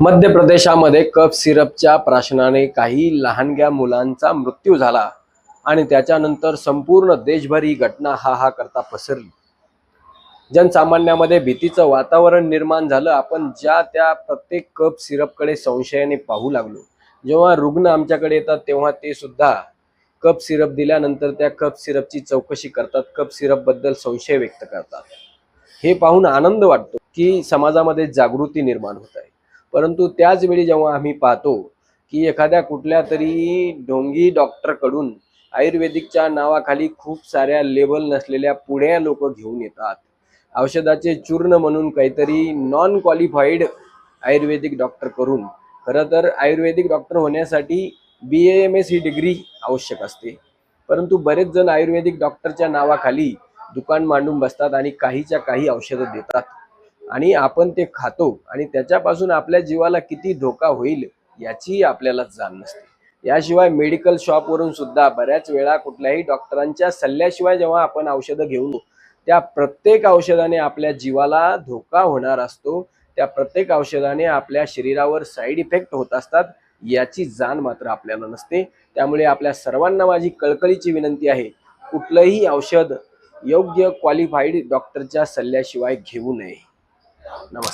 मध्य प्रदेशामध्ये कफ सिरपच्या प्राशनाने काही लहानग्या मुलांचा मृत्यू झाला आणि त्याच्यानंतर संपूर्ण देशभर ही घटना हा हा करता पसरली. जनसामान्यामध्ये भीतीचं वातावरण निर्माण झालं. आपण ज्या त्या प्रत्येक कप सिरपकडे संशयाने पाहू लागलो. जेव्हा रुग्ण आमच्याकडे येतात तेव्हा ते सुद्धा कप सिरप दिल्यानंतर त्या कप सिरपची चौकशी करतात. कप सिरपबद्दल संशय व्यक्त करतात. हे पाहून आनंद वाटतो की समाजामध्ये जागृती निर्माण होत आहे. परंतु त्याच वेळी जेव्हा आम्ही पाहतो की एखाद्या कुठल्या तरी ढोंगी डॉक्टरकडून आयुर्वेदिकच्या नावाखाली खूप साऱ्या लेबल नसलेल्या पुण्या लोक घेऊन येतात. औषधाचे चूर्ण म्हणून काहीतरी नॉन क्वालिफाईड आयुर्वेदिक डॉक्टर करून खरं तर आयुर्वेदिक डॉक्टर होण्यासाठी बी एम एस ही डिग्री आवश्यक असते. परंतु बरेच जण आयुर्वेदिक डॉक्टरच्या नावाखाली दुकान मांडून बसतात आणि काहीच्या काही औषधं देतात. आणि आपण ते खातो आणि त्याच्यापासून आपल्या जीवाला किती धोका होईल याचीही आपल्याला जाण नसते. याशिवाय मेडिकल शॉपवरून सुद्धा बऱ्याच वेळा कुठल्याही डॉक्टरांच्या सल्ल्याशिवाय जेव्हा आपण औषधं घेऊ त्या प्रत्येक औषधाने आपल्या जीवाला धोका होणार असतो त्या प्रत्येक औषधाने आपल्या शरीरावर साईड इफेक्ट होत असतात याची जाण मात्र आपल्याला नसते. त्यामुळे आपल्या सर्वांना माझी कळकळीची विनंती आहे कुठलंही औषध योग्य क्वालिफाईड डॉक्टरच्या सल्ल्याशिवाय घेऊ नये. नमस्कार.